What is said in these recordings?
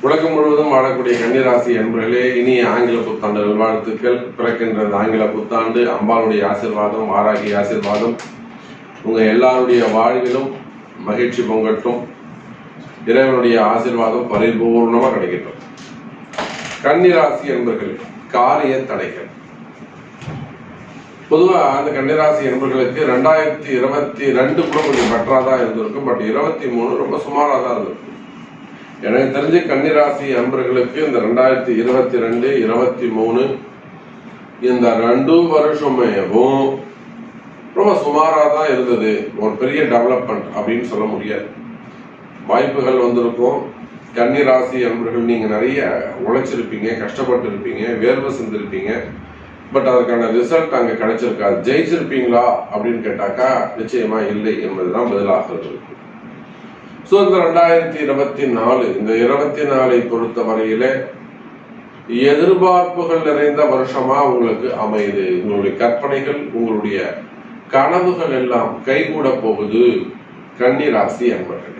உலகம் முழுவதும் வாழக்கூடிய கன்னிராசி என்பர்களே இனிய ஆங்கில புத்தாண்டு நல்வாழ்த்துக்கள் பிறக்கின்ற ஆங்கில புத்தாண்டு. அம்பாளுடைய ஆசிர்வாதம் ஆராகி ஆசிர்வாதம். உங்க எல்லாருடைய வாழ்விலும் மகிழ்ச்சி பொங்கட்டும். இறைவனுடைய ஆசிர்வாதம் பரிபூர்ணமாக கிடைக்கட்டும். கன்னிராசி என்பர்கள் காரிய தடைகள். பொதுவா அந்த கன்னிராசி என்பர்களுக்கு ரெண்டாயிரத்தி இருபத்தி ரெண்டு கூட கொஞ்சம் பெட்டராக தான் இருந்திருக்கும். பட் இருபத்தி மூணு ரொம்ப சுமாராக தான் இருந்திருக்கும். எனக்கு தெரிஞ்சு கன்னிராசி அன்பர்களுக்கு இந்த ரெண்டாயிரத்தி இருபத்தி ரெண்டு இருபத்தி மூணு இந்த ரெண்டு வருஷமேவும் ரொம்ப சுமாராக தான் இருந்தது. ஒரு பெரிய டெவலப்மெண்ட் அப்படின்னு சொல்ல முடியாது. வாய்ப்புகள் வந்திருக்கும். கன்னி ராசி அன்பர்கள் நீங்கள் நிறைய உழைச்சிருப்பீங்க கஷ்டப்பட்டு இருப்பீங்க வேர்வை செஞ்சிருப்பீங்க பட் அதுக்கான ரிசல்ட் அங்கே கிடைச்சிருக்காது. ஜெயிச்சிருப்பீங்களா அப்படின்னு கேட்டாக்கா நிச்சயமா இல்லை என்பதுதான் பதிலாக இருக்கும் ஸோ இந்த ரெண்டாயிரத்தி இருபத்தி நாலு இந்த இருபத்தி நாலை பொறுத்த வரையில எதிர்பார்ப்புகள் நிறைந்த வருஷமா உங்களுக்கு அமையுது. உங்களுடைய கற்பனைகள் உங்களுடைய கனவுகள் எல்லாம் கைகூட போகுது. கன்னி ராசி அன்பர்களே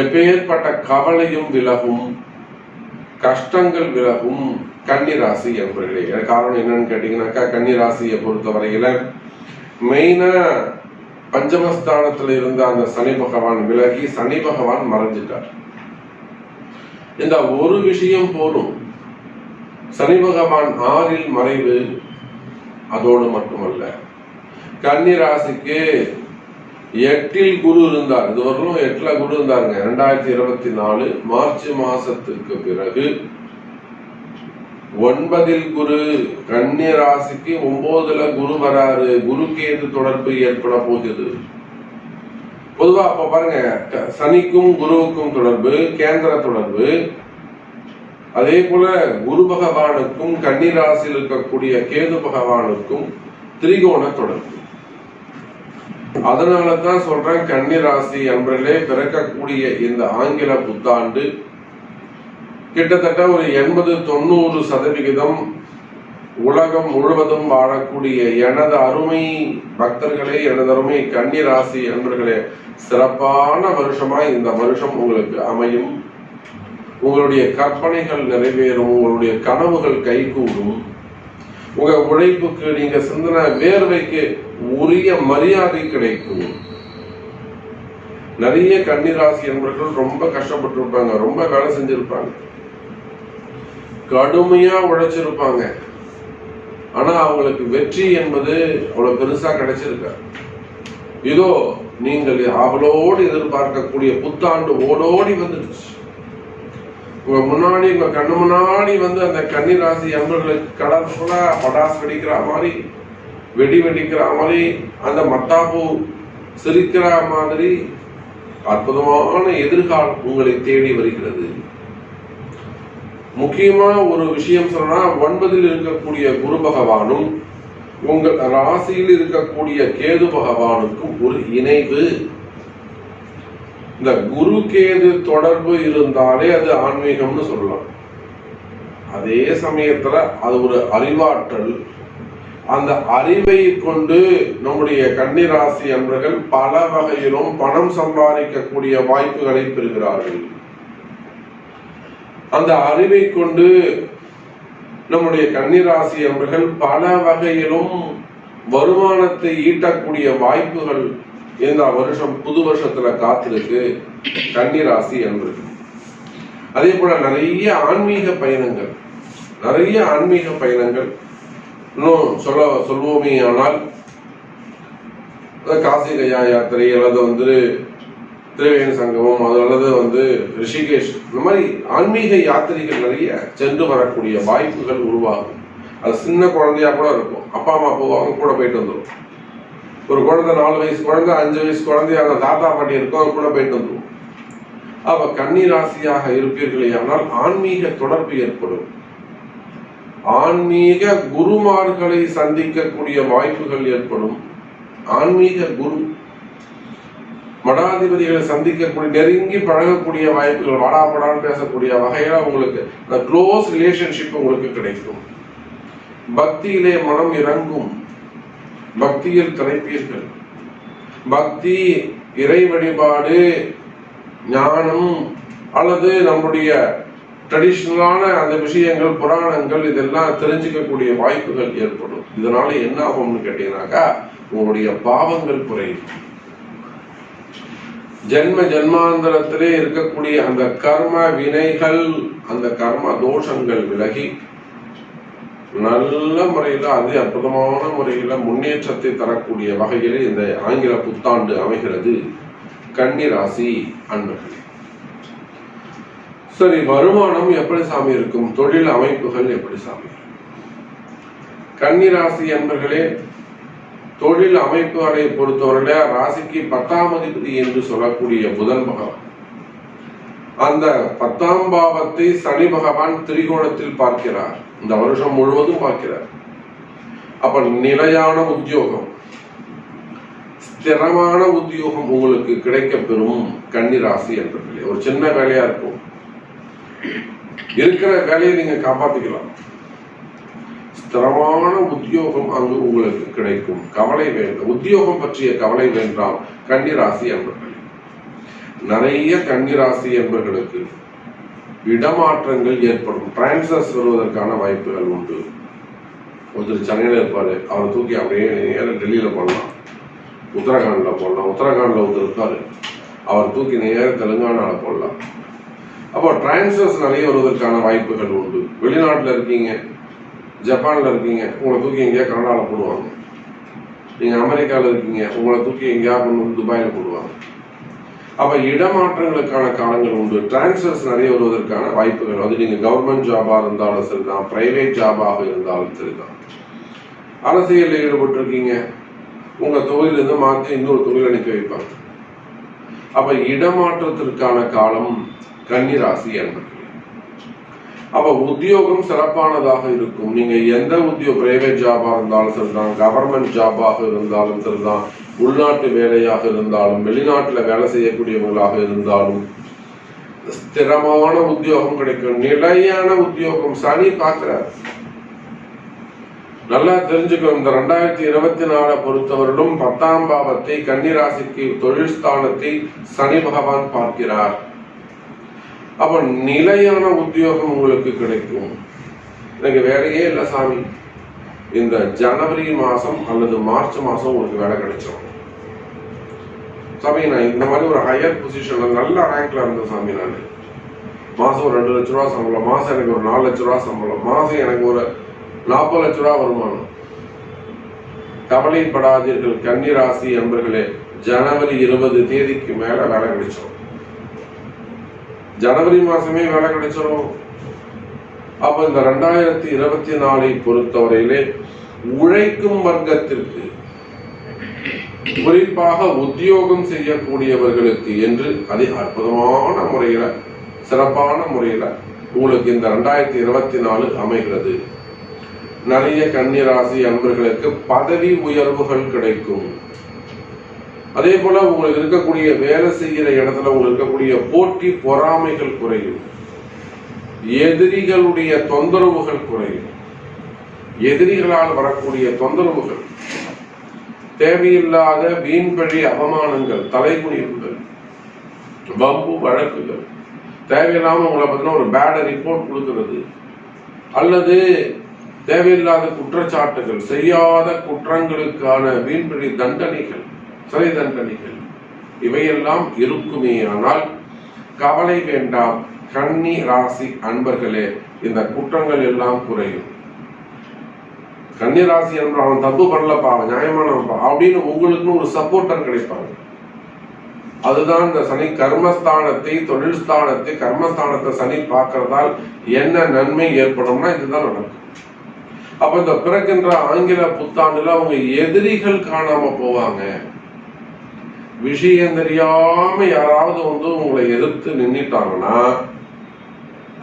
எப்பேற்பட்ட கவலையும் விலகும் கஷ்டங்கள் விலகும் கன்னி ராசி அன்பர்களே. காரணம் என்னன்னு கேட்டீங்கன்னாக்கா கன்னி ராசியை பொறுத்த வரையில மெயினா பஞ்சமஸ்தானத்துல இருந்த அந்த சனி பகவான் விலகி சனி பகவான் மறைஞ்சிட்டார். இந்த ஒரு விஷயம் போதும். சனி பகவான் ஆறில் மறைவு அதோடு மட்டுமல்ல. கன்னி ராசிக்கு எட்டில் குரு இருந்தார். இதுவரையிலும் எட்டுல குரு இருந்தாருங்க. ரெண்டாயிரத்தி இருபத்தி நாலு மார்ச் மாசத்துக்கு பிறகு ஒன்பதில் குரு கன்னி ராசிக்கு ஒன்பதுல குரு வராரு. குரு கேது தொடர்பு ஏற்பட போகுது. பொதுவா அப்ப பாருங்க சனிக்கும் குருவுக்கும் தொடர்பு கேந்திர தொடர்பு. அதே போல குரு பகவானுக்கும் கன்னி ராசியில் இருக்கக்கூடிய கேது பகவானுக்கும் திரிகோண தொடர்பு. அதனால தான் சொல்றேன் கன்னி ராசி அன்பர்களே பிறக்கக்கூடிய இந்த ஆங்கில புத்தாண்டு கிட்டத்தட்ட ஒரு எண்பது தொண்ணூறு சதவிகிதம் உலகம் முழுவதும் வாழக்கூடிய எனது அருமை பக்தர்களே எனது அருமை கன்னி ராசி அன்பர்களே சிறப்பான வருஷமா இந்த வருஷம் உங்களுக்கு அமையும். உங்களுடைய கற்பனைகள் நிறைவேறும் உங்களுடைய கனவுகள் கைகூடும். உங்க உழைப்புக்கு நீங்க சிந்தன வேர்வைக்கு உரிய மரியாதை கிடைக்கும். நிறைய கன்னிராசி என்பர்கள் ரொம்ப கஷ்டப்பட்டு இருப்பாங்க ரொம்ப வேலை செஞ்சிருப்பாங்க. கடுமையா உழைச்சிருப்பாங்க. ஆனா அவங்களுக்கு வெற்றி என்பது அவ்வளவு பெருசா கிடைச்சிருக்க இதோ நீங்கள் அவளோடு எதிர்பார்க்கக்கூடிய புத்தாண்டு ஓடோடி வந்துடுச்சு. உங்க முன்னாடி உங்க கண்ணு முன்னாடி வந்து அந்த கன்னி ராசி அன்பர்களுக்கு கலர்ஃபுல்லா படாஸ் வெடிக்கிற மாதிரி வெடி வெடிக்கிற மாதிரி அந்த மத்தாப்பூ சிரிக்கிற மாதிரி அற்புதமான எதிர்காலம் உங்களை தேடி வருகிறது. முக்கியமா ஒரு விஷயம் சொன்னா ஒன்பதில் இருக்கக்கூடிய குரு பகவானும் உங்கள் ராசியில் இருக்கக்கூடிய கேது பகவானுக்கும் ஒரு இணைவு. இந்த குரு கேது தொடர்பு இருந்தாலே அது ஆன்மீகம்னு சொல்லலாம். அதே சமயத்துல அது ஒரு அறிவாற்றல். அந்த அறிவை கொண்டு நம்முடைய கன்னிராசி அன்பர்கள் பல வகையிலும் பணம் சம்பாதிக்கக்கூடிய வாய்ப்புகளை பெறுகிறார்கள். அந்த அறிவை கொண்டு நம்முடைய கன்னிராசி அன்பர்கள் பல வகையிலும் வருமானத்தை ஈட்டக்கூடிய வாய்ப்புகள் இந்த வருஷம் புது வருஷத்துல காத்திருக்கு கன்னிராசி அன்பர்கள் அதே போல நிறைய ஆன்மீக பயணங்கள் நிறைய ஆன்மீக பயணங்கள். இன்னும் சொல்ல சொல்வோமே ஆனால் காசி கயா யாத்திரை அல்லது வந்து திரிவேணி சங்கமம் அது அல்லது வந்து ரிஷிகேஷ். இந்த மாதிரி ஆன்மீக யாத்திரைகள் நிறைய சென்று வரக்கூடிய வாய்ப்புகள் உருவாகும். அது சின்ன குழந்தையா கூட இருக்கும். அப்பா அம்மா போவாங்க கூட போயிட்டு வந்துடும் ஒரு குழந்தை நாலு வயசு குழந்தை அஞ்சு வயசு குழந்தையான தாத்தா பாட்டி இருக்கும் அவங்க கூட போயிட்டு வந்துடும் அவ கன்னி ராசியாக இருப்பீர்களே ஆனால் ஆன்மீக தொடர்பு ஏற்படும். ஆன்மீக குருமார்களை சந்திக்கக்கூடிய வாய்ப்புகள் ஏற்படும். ஆன்மீக குரு மடாதிபதிகளை சந்திக்கக்கூடிய நெருங்கி பழகக்கூடிய வாய்ப்புகள் வாடாப்படான்னு பேசக்கூடிய வகையில உங்களுக்கு இந்த க்ளோஸ் ரிலேஷன்ஷிப் உங்களுக்கு கிடைக்கும். பக்தியிலே மனம் இறங்கும். பக்தியில் கிடைப்பீர்கள் பக்தி இறை வழிபாடு ஞானம் அல்லது நம்முடைய ட்ரெடிஷ்னலான அந்த விஷயங்கள் புராணங்கள் இதெல்லாம் தெரிஞ்சுக்கக்கூடிய வாய்ப்புகள் ஏற்படும். இதனால என்ன ஆகும்னு கேட்டீங்கன்னாக்கா உங்களுடைய பாவங்கள் குறையும். ஜென்ம ஜென்மாந்தரத்திலே இருக்கக்கூடிய அந்த கர்ம வினைகள் அந்த கர்ம தோஷங்கள் விலகி நல்ல முறையில அதி அற்புதமான முறையில முன்னேற்றத்தை தரக்கூடிய வகையில் இந்த ஆங்கில புத்தாண்டு அமைகிறது. கன்னி ராசி அன்பர்கள். சரி வருமானம் எப்படி சாமி இருக்கும்? தொழில் அமைப்புகள் எப்படி சாமி? இருக்கும்? கன்னி ராசி அன்பர்களே தொழில் அமைப்புகளை பொறுத்தவரையில ராசிக்கு பத்தாம் அதிபதி என்று சொல்லக்கூடிய புதன் பகவான். அந்த பத்தாம் பாவத்தை சனி பகவான் திரிகோணத்தில் பார்க்கிறார். இந்த வருஷம் முழுவதும் பார்க்கிறார். அப்ப நிலையான உத்தியோகம். ஸ்திரமான உத்தியோகம் உங்களுக்கு கிடைக்க பெறும் கன்னிராசி என்பதிலே ஒரு சின்ன வேலையா இருக்கும். இருக்கிற வேலையை நீங்க காப்பாத்திக்கலாம். ஸ்திரமான உத்தியோகம் அங்கு உங்களுக்கு கிடைக்கும். கவலை வேண்டாம். உத்தியோகம் பற்றிய கவலை வேண்டாம். கன்னிராசி என்பர்களே. நிறைய கன்னிராசி என்பர்களுக்கு இடமாற்றங்கள் ஏற்படும். டிரான்ஸ்ஃபர்ஸ் வருவதற்கான வாய்ப்புகள் உண்டு. ஒருத்தர் சென்னையில் இருப்பார். அவரை தூக்கி அப்படியே நேரம் டெல்லியில் போடலாம். உத்தரகாண்டில் போடலாம். உத்தரகாண்டில் ஒருத்தர் இருப்பார். அவர் தூக்கி நேரம் தெலுங்கானாவில் போடலாம். அப்போ டிரான்ஸ்ஃபர்ஸ் நிறைய வருவதற்கான வாய்ப்புகள் உண்டு. வெளிநாட்டில் இருக்கீங்க. ஜப்பானில் இருக்கீங்க உங்களை தூக்கி எங்கேயா கனடாவில் போடுவாங்க. நீங்கள் அமெரிக்காவில் இருக்கீங்க உங்களை தூக்கி எங்கேயா கொண்டு வந்து போடுவாங்க. அப்போ இடமாற்றங்களுக்கான காலங்கள் உண்டு. டிரான்ஸ்ஃபர்ஸ் நிறைய வருவதற்கான வாய்ப்புகள். அது நீங்கள் கவர்மெண்ட் ஜாபாக இருந்தாலும் சரிதான் ப்ரைவேட் ஜாபாக இருந்தாலும் சரிதான் அரசியலில் ஈடுபட்டிருக்கீங்க. உங்கள் தொழிலிருந்து மாற்றி இன்னொரு தொழில் அனுப்பி வைப்பாங்க. அப்போ இடமாற்றத்திற்கான காலம் கன்னிராசி என்பது அப்ப உத்தியோகம் சிறப்பானதாக இருக்கும். நீங்க எந்த உத்தியோக பிரைவேட் ஜாபா இருந்தாலும் சரிதான் கவர்மெண்ட் ஜாபாக இருந்தாலும் சரிதான் உள்நாட்டு வேலையாக இருந்தாலும் வெளிநாட்டுல வேலை செய்யக்கூடியவங்களாக இருந்தாலும் ஸ்திரமான உத்தியோகம் கிடைக்கும். நிலையான உத்தியோகம் சனி பார்க்கிறார். நல்லா தெரிஞ்சுக்கணும். இந்த ரெண்டாயிரத்தி இருபத்தி நாலை பொறுத்தவரையிலும் பத்தாம் பாவத்தை கன்னிராசிக்கு தொழில் ஸ்தானத்தை சனி பகவான் பார்க்கிறார். அப்போ நிலையான உத்தியோகம் உங்களுக்கு கிடைக்கும். எனக்கு வேலையே இல்லை சாமி. இந்த ஜனவரி மாதம் அல்லது மார்ச் மாதம் உங்களுக்கு வேலை கிடைச்சிடும் சாமி நான் இந்த மாதிரி ஒரு ஹையர் பொசிஷனில் நல்ல ரேங்க்ல இருந்த சாமி நான். மாதம் ஒரு ரெண்டு லட்ச ரூபா சம்பளம் மாதம் எனக்கு ஒரு நாலு லட்ச ரூபா சம்பளம் மாதம் எனக்கு ஒரு நாற்பது லட்ச ரூபா வருமானம். கவலைப்படாதீர்கள் கன்னிராசி என்பர்களே ஜனவரி இருபது தேதிக்கு மேல வேலை கிடைச்சோம் ஜனவரி மாசமே வேலை கிடைச்சிடும் அப்ப இந்த ரெண்டாயிரத்தி இருபத்தி நாலை பொறுத்தவரையிலே உழைக்கும் வர்க்கத்திற்கு குறிப்பாக உத்தியோகம் செய்யக்கூடியவர்களுக்கு என்று அதி அற்புதமான முறையில சிறப்பான முறையில உங்களுக்கு இந்த ரெண்டாயிரத்தி இருபத்தி நாலு அமைகிறது. நிறைய கன்னிராசி அன்பர்களுக்கு பதவி உயர்வுகள் கிடைக்கும். அதே போல உங்களுக்கு இருக்கக்கூடிய வேலை செய்கிற இடத்துல உங்களுக்கு இருக்கக்கூடிய போட்டி பொறாமைகள் குறையும். எதிரிகளுடைய தொந்தரவுகள் குறையும். எதிரிகளால் வரக்கூடிய தொந்தரவுகள். தேவையில்லாத வீண்பழி அவமானங்கள் தலைகுனிவுகள் வம்பு வழக்குகள். தேவையில்லாமல் உங்களை பார்த்தீங்கன்னா ஒரு பேட ரிப்போர்ட் கொடுக்கறது. அல்லது தேவையில்லாத குற்றச்சாட்டுகள் செய்யாத குற்றங்களுக்கான வீண்பழி தண்டனைகள். சிறை தண்டனைகள் இவையெல்லாம் இருக்குமே ஆனால் கவலை வேண்டாம் கன்னி ராசி அன்பர்களே இந்த குற்றங்கள் எல்லாம் குறையும். கன்னி ராசி என்று அவன் தப்பு பண்ணலப்பா அவன் நியாயமானவன்ப்பா அப்படின்னு உங்களுக்குன்னு ஒரு சப்போர்ட்டர் கிடைப்பாங்க. அதுதான் இந்த சனி கர்மஸ்தானத்தை தொழில் ஸ்தானத்தை கர்மஸ்தானத்தை சனி பார்க்கறதால் என்ன நன்மை ஏற்படும்னா இதுதான் நடக்கும். அப்ப இந்த பிறக்கின்ற ஆங்கில புத்தாண்டுல அவங்க எதிரிகள் காணாம போவாங்க. விஷயம் தெரியாம யாராவது வந்து உங்களை எதிர்த்து நின்னுட்டாங்கன்னா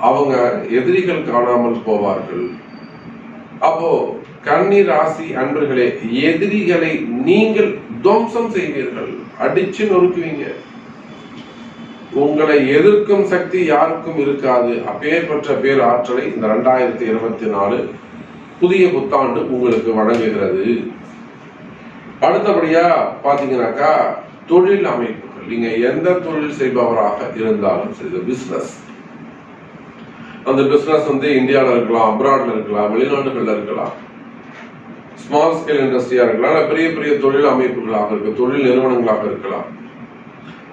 அவங்க எதிரிகள் காணாமல் போவார்கள். அப்போ கன்னி ராசி அன்பர்களே எதிரிகளை நீங்கள் துவம்சம் செய்வீர்கள். அடிச்சு நொறுக்குவீங்க. உங்களை எதிர்க்கும் சக்தி யாருக்கும் இருக்காது. அப்பேற்பட்ட பேர் ஆற்றலை இந்த ரெண்டாயிரத்தி இருபத்தி நாலு புதிய புத்தாண்டு உங்களுக்கு வழங்குகிறது. அடுத்தபடியா பாத்தீங்கன்னாக்கா தொழில் அமைப்புகள் நீங்க எந்த தொழில் செய்பவராக இருந்தாலும் சரி பிசினஸ் அந்த பிசினஸ் வந்து இந்தியாவில் இருக்கலாம் அப்ராட்ல இருக்கலாம் வெளிநாடுகள்ல இருக்கலாம். ஸ்மால் ஸ்கேல் இண்டஸ்ட்ரியா இருக்கலாம் பெரிய பெரிய தொழில் அமைப்புகளாக இருக்க தொழில் நிறுவனங்களாக இருக்கலாம்.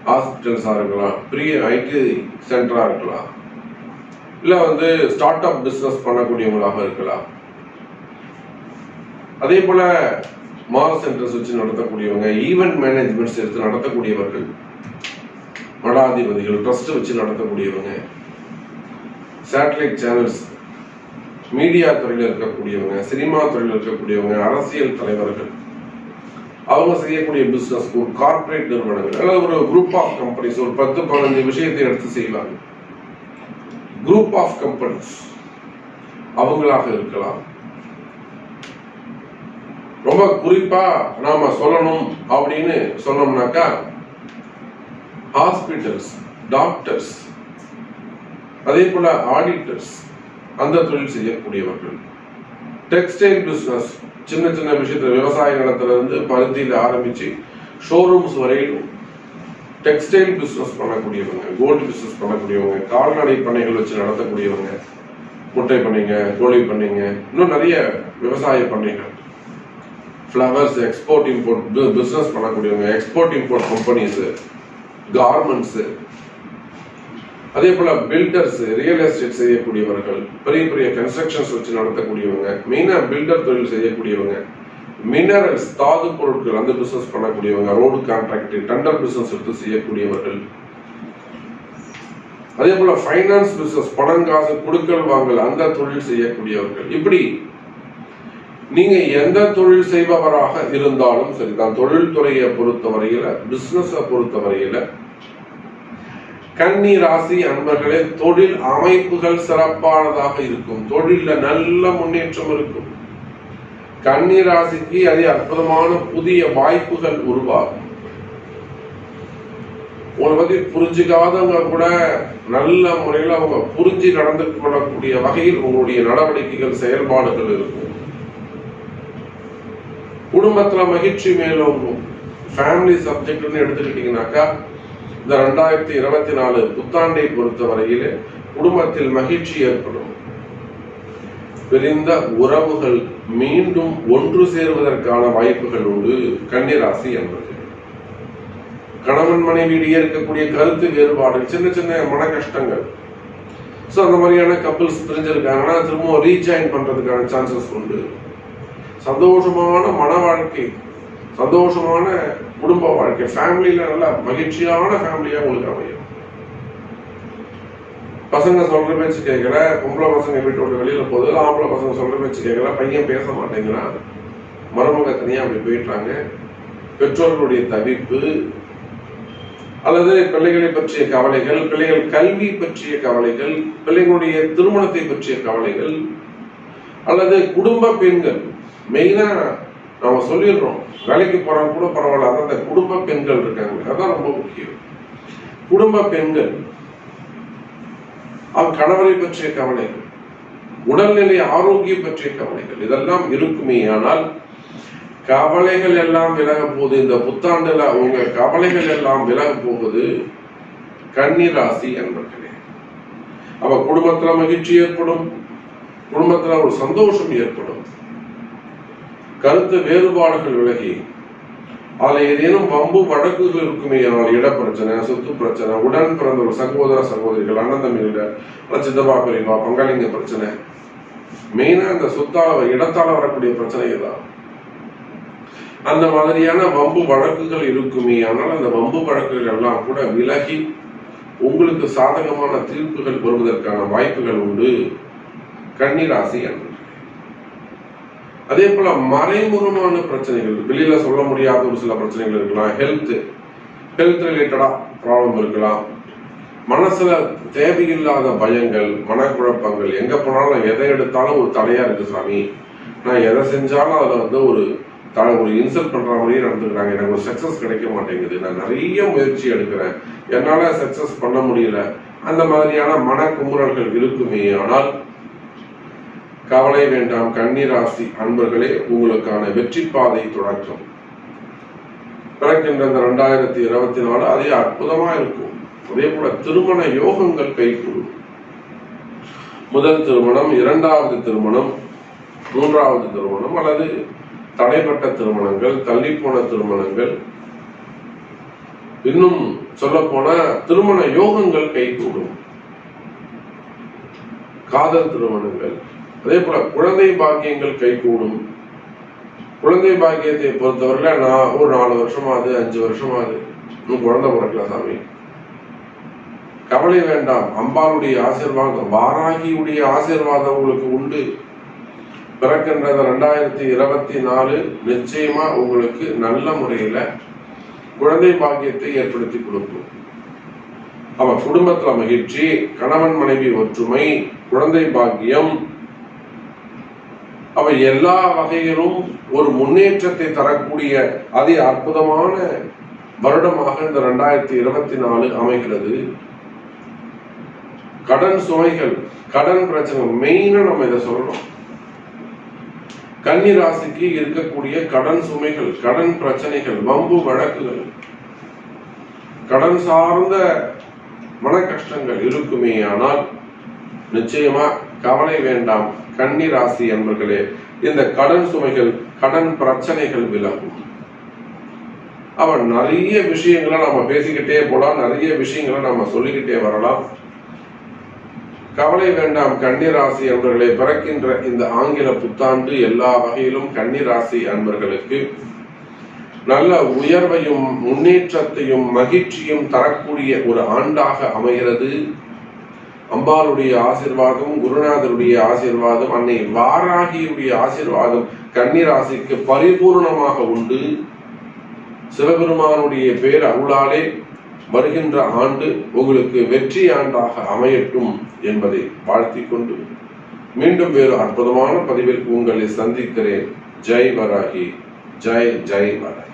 ஹாஸ்பிட்டல்ஸா இருக்கலாம் பெரிய ஐடி சென்டரா இருக்கலாம். இல்ல வந்து ஸ்டார்ட் அப் பிசினஸ் பண்ணக்கூடியவங்களாக இருக்கலாம். அதே போல மால் சென்டர்ஸ் வச்சு நடத்தக்கூடியவங்க ஈவெண்ட் மேனேஜ்மெண்ட்ஸ் எடுத்து நடத்தக்கூடியவர்கள் மடாதிபதிகள் ட்ரஸ்ட் வச்சு நடத்தக்கூடியவங்க சேட்டலைட் சேனல்ஸ் மீடியா துறையில் இருக்கக்கூடியவங்க சினிமா துறையில் இருக்கக்கூடியவங்க அரசியல் தலைவர்கள் அவங்க செய்யக்கூடிய பிசினஸ் ஒரு கார்ப்பரேட் நிறுவனங்கள் அல்லது ஒரு குரூப் ஆஃப் கம்பெனிஸ் ஒரு பத்து பதினஞ்சு விஷயத்தை எடுத்து செய்வாங்க. குரூப் ஆஃப் கம்பெனிஸ் அவங்களாக இருக்கலாம். ரொம்ப குறிப்பா நாம சொல்லணும் அப்படின்னு சொன்னோம்னாக்கா ஹாஸ்பிட்டல்ஸ் டாக்டர்ஸ் அதே போல ஆடிட்டர்ஸ் அந்த தொழில் செய்யக்கூடியவர்கள். டெக்ஸ்டைல் பிசினஸ் சின்ன சின்ன விஷயத்துல விவசாய நிலத்துல இருந்து பருத்தியில ஆரம்பிச்சு ஷோரூம்ஸ் வரையிலும் டெக்ஸ்டைல் பிசினஸ் பண்ணக்கூடியவங்க கோல்டு பிசினஸ் பண்ணக்கூடியவங்க கால்நடை பண்ணைகள் வச்சு நடத்தக்கூடியவங்க முட்டை பண்ணைங்க கோழி பண்ணைங்க இன்னும் நிறைய விவசாய பண்ணைகள். ஃப்ளவர்ஸ் எக்ஸ்போர்ட் இம்போர்ட் பிஸ்னஸ் பண்ணக்கூடியவங்க எக்ஸ்போர்ட் இம்போர்ட் கம்பெனிஸு கார்மெண்ட்ஸு அதே போல் பில்டர்ஸ் ரியல் எஸ்டேட் செய்யக்கூடியவர்கள் பெரிய பெரிய கன்ஸ்ட்ரக்ஷன்ஸ் வச்சு நடத்தக்கூடியவங்க மெயினாக பில்டர் தொழில் செய்யக்கூடியவங்க மினரல்ஸ் தாது பொருட்கள் அந்த பிஸ்னஸ் பண்ணக்கூடியவங்க ரோடு கான்ட்ராக்ட் டெண்டர் பிஸ்னஸ் எடுத்து செய்யக்கூடியவர்கள். அதே போல் ஃபைனான்ஸ் பிஸ்னஸ் பணம் காசு கொடுக்கல் வாங்கல் அந்த தொழில் செய்யக்கூடியவர்கள். இப்படி நீங்க எந்த தொழில் செய்பவராக இருந்தாலும் சரிதான். தொழில் துறையை பொறுத்தவரையில பிசினஸை பொறுத்தவரையில கன்னி ராசி அன்பர்களே தொழில் அமைப்புகள் சிறப்பானதாக இருக்கும். தொழில நல்ல முன்னேற்றம் இருக்கும். கன்னி ராசிக்கு அதே அற்புதமான புதிய வாய்ப்புகள் உருவாகும். உங்களை பத்தி புரிஞ்சுக்காதவங்க கூட நல்ல முறையில் அவங்க புரிஞ்சு நடந்து கொள்ளக்கூடிய வகையில் உங்களுடைய நடவடிக்கைகள் செயல்பாடுகள் இருக்கும். குடும்பத்துல மகிழ்ச்சி மேலோங்கும் ஃபேமிலி சப்ஜெக்ட்னு எடுத்துக்கிட்டீங்கன்னாக்கா இந்த ரெண்டாயிரத்தி இருபத்தி நாலு புத்தாண்டை பொறுத்த வரையிலே குடும்பத்தில் மகிழ்ச்சி ஏற்படும். பிரிந்த உறவுகள் மீண்டும் ஒன்று சேருவதற்கான வாய்ப்புகள் உண்டு கன்னிராசி என்பது. கணவன் மனைவியிடையே இருக்கக்கூடிய கருத்து வேறுபாடு சின்ன சின்ன மன கஷ்டங்கள் ஸோ அந்த மாதிரியான கப்பிள்ஸ் பிரிஞ்சிருக்காங்கன்னா திரும்பவும் ரீஜாயின் பண்றதுக்கான சான்சஸ் உண்டு. சந்தோஷமான மன வாழ்க்கை சந்தோஷமான குடும்ப வாழ்க்கை ஃபேமிலியில நல்லா மகிழ்ச்சியான ஃபேமிலியா உங்களுக்கு அமையும். பசங்க சொல்ற பேச்சு கேட்கல பொம்பளை பசங்க வீட்டு விட்டு வெளியில போகுது ஆம்பளை பசங்க சொல்ற பேச்சு கேட்கல பையன் பேச மாட்டேங்கிறான். மருமக தனியா அப்படி போயிட்டாங்க. பெற்றோர்களுடைய தவிப்பு அல்லது பிள்ளைகளை பற்றிய கவலைகள் பிள்ளைகள் கல்வி பற்றிய கவலைகள் பிள்ளைகளுடைய திருமணத்தை பற்றிய கவலைகள் அல்லது குடும்ப பெண்கள் மெயினா நம்ம சொல்லிடுறோம். வேலைக்கு போகிறவங்க கூட பரவாயில்ல. அதான் அந்த குடும்ப பெண்கள் இருக்காங்க. அதான் ரொம்ப முக்கியம். குடும்ப பெண்கள். அவ கணவரை பற்றிய கவலைகள். உடல்நிலை ஆரோக்கியம் பற்றிய கவலைகள். இதெல்லாம் இருக்குமே. ஆனால் கவலைகள் எல்லாம் விலக போகுது. இந்த புத்தாண்டுல உங்க கவலைகள் எல்லாம் விலக போகுது. கன்னிராசி என்பர்களே. அவ குடும்பத்துல மகிழ்ச்சி ஏற்படும். குடும்பத்துல ஒரு சந்தோஷம் ஏற்படும். கருத்து வேறுபாடுகள் விலகி அதுல ஏதேனும் வம்பு வழக்குகள் இருக்குமே ஆனால் இட பிரச்சனை சொத்து பிரச்சனை உடன் பிறந்த ஒரு சகோதர சகோதரிகள் அண்ணன் தம்பிகள சித்தப்பா பெரியப்பா பங்காளிங்க பிரச்சனை. மெயினா இந்த சொத்தால இடத்தால வரக்கூடிய பிரச்சனை தான் அந்த மாதிரியான வம்பு வழக்குகள் இருக்குமே ஆனால் அந்த வம்பு வழக்குகள் எல்லாம் கூட விலகி உங்களுக்கு சாதகமான தீர்ப்புகள் வருவதற்கான வாய்ப்புகள் உண்டு. கன்னிராசி அன்பு அதே போல மறைமுகமான பிரச்சனைகள் வெளியில சொல்ல முடியாத ஒரு சில பிரச்சனைகள் இருக்கலாம். ஹெல்த் ஹெல்த் ரிலேட்டடா ப்ராப்ளம் இருக்கலாம். மனசுல தேவையில்லாத பயங்கள் மனக்குழப்பங்கள் எங்க போனாலும் எதை எடுத்தாலும் ஒரு தடையா இருக்கு சாமி. நான் எதை செஞ்சாலும் அதுல வந்து ஒரு தலை ஒரு இன்சல்ட் பண்ற மாதிரியே நடந்துக்கிறாங்க. எனக்கு ஒரு சக்சஸ் கிடைக்க மாட்டேங்குது. நான் நிறைய முயற்சி எடுக்கிறேன். என்னால சக்சஸ் பண்ண முடியல. அந்த மாதிரியான மன குமுறல்கள் இருக்குமே. ஆனால் கவலை வேண்டாம் கன்னிராசி அன்பர்களே உங்களுக்கான வெற்றி பாதை தொடக்கம். பிறக்கின்ற இந்த ரெண்டாயிரத்தி இருபத்தி நாலு அதே அற்புதமா இருக்கும். அதே போல திருமண யோகங்கள் கைகூடும். முதல் திருமணம் இரண்டாவது திருமணம் மூன்றாவது திருமணம் அல்லது தடைப்பட்ட திருமணங்கள் தள்ளிப்போன திருமணங்கள். இன்னும் சொல்ல போன திருமண யோகங்கள் கைகூடும். காதல் திருமணங்கள் அதே போல குழந்தை பாக்கியங்கள் கைகூடும். குழந்தை பாக்கியத்தை பொறுத்தவரையில நான் ஒரு நாலு வருஷமாது அஞ்சு வருஷமாது இன்னும் குழந்தை பிறக்கல சாமி. கவலை வேண்டாம். அம்பாளுடைய ஆசீர்வாதம் வாராகியுடைய ஆசீர்வாதம் உங்களுக்கு உண்டு. பிறக்கின்றது ரெண்டாயிரத்தி இருபத்தி நாலு நிச்சயமா உங்களுக்கு நல்ல முறையில குழந்தை பாக்கியத்தை ஏற்படுத்தி கொடுக்கும். அவ குடும்பத்துல மகிழ்ச்சி கணவன் மனைவி ஒற்றுமை குழந்தை பாக்கியம் அவை எல்லா வகையிலும் ஒரு முன்னேற்றத்தை தரக்கூடிய அதி அற்புதமான வருடமாக இந்த ரெண்டாயிரத்தி இருபத்தி நாலு அமைகிறது. கடன் சுமைகள் கடன் பிரச்சனை மெயினா நம்ம இதை சொல்றோம் கன்னி ராசிக்கு இருக்கக்கூடிய கடன் சுமைகள் கடன் பிரச்சனைகள் வம்பு வழக்குகள் கடன் சார்ந்த மன கஷ்டங்கள் இருக்குமே ஆனால் நிச்சயமா கவலை வேண்டாம். கன்னி ராசி என்பர்களே இந்த கடன் சுமைகள் கடன் பிரச்சனைகள் விலகும். அவன் நிறைய விஷயங்களை நம்ம பேசிக்கிட்டே போலாம் நிறைய விஷயங்களை நம்ம சொல்லிக்கிட்டே வரலாம். கவலை வேண்டாம் கன்னிராசி அன்பர்களே பிறக்கின்ற இந்த ஆங்கில புத்தாண்டு எல்லா வகையிலும் கன்னிராசி அன்பர்களுக்கு நல்ல உயர்வையும் முன்னேற்றத்தையும் மகிழ்ச்சியும் தரக்கூடிய ஒரு ஆண்டாக அமைகிறது. அம்பாளுடைய ஆசிர்வாதம் குருநாதருடைய ஆசிர்வாதம் அன்னை வாராகியுடைய ஆசிர்வாதம் கன்னிராசிக்கு பரிபூர்ணமாக உண்டு. சிவபெருமானுடைய பேர் அருளாலே வருகின்ற ஆண்டு உங்களுக்கு வெற்றி ஆண்டாக அமையட்டும் என்பதை வாழ்த்திக் கொண்டு மீண்டும் வேறு அற்புதமான பதிவிற்கு உங்களை சந்திக்கிறேன். ஜெய் வராகி. ஜெய் ஜெய் வராகி.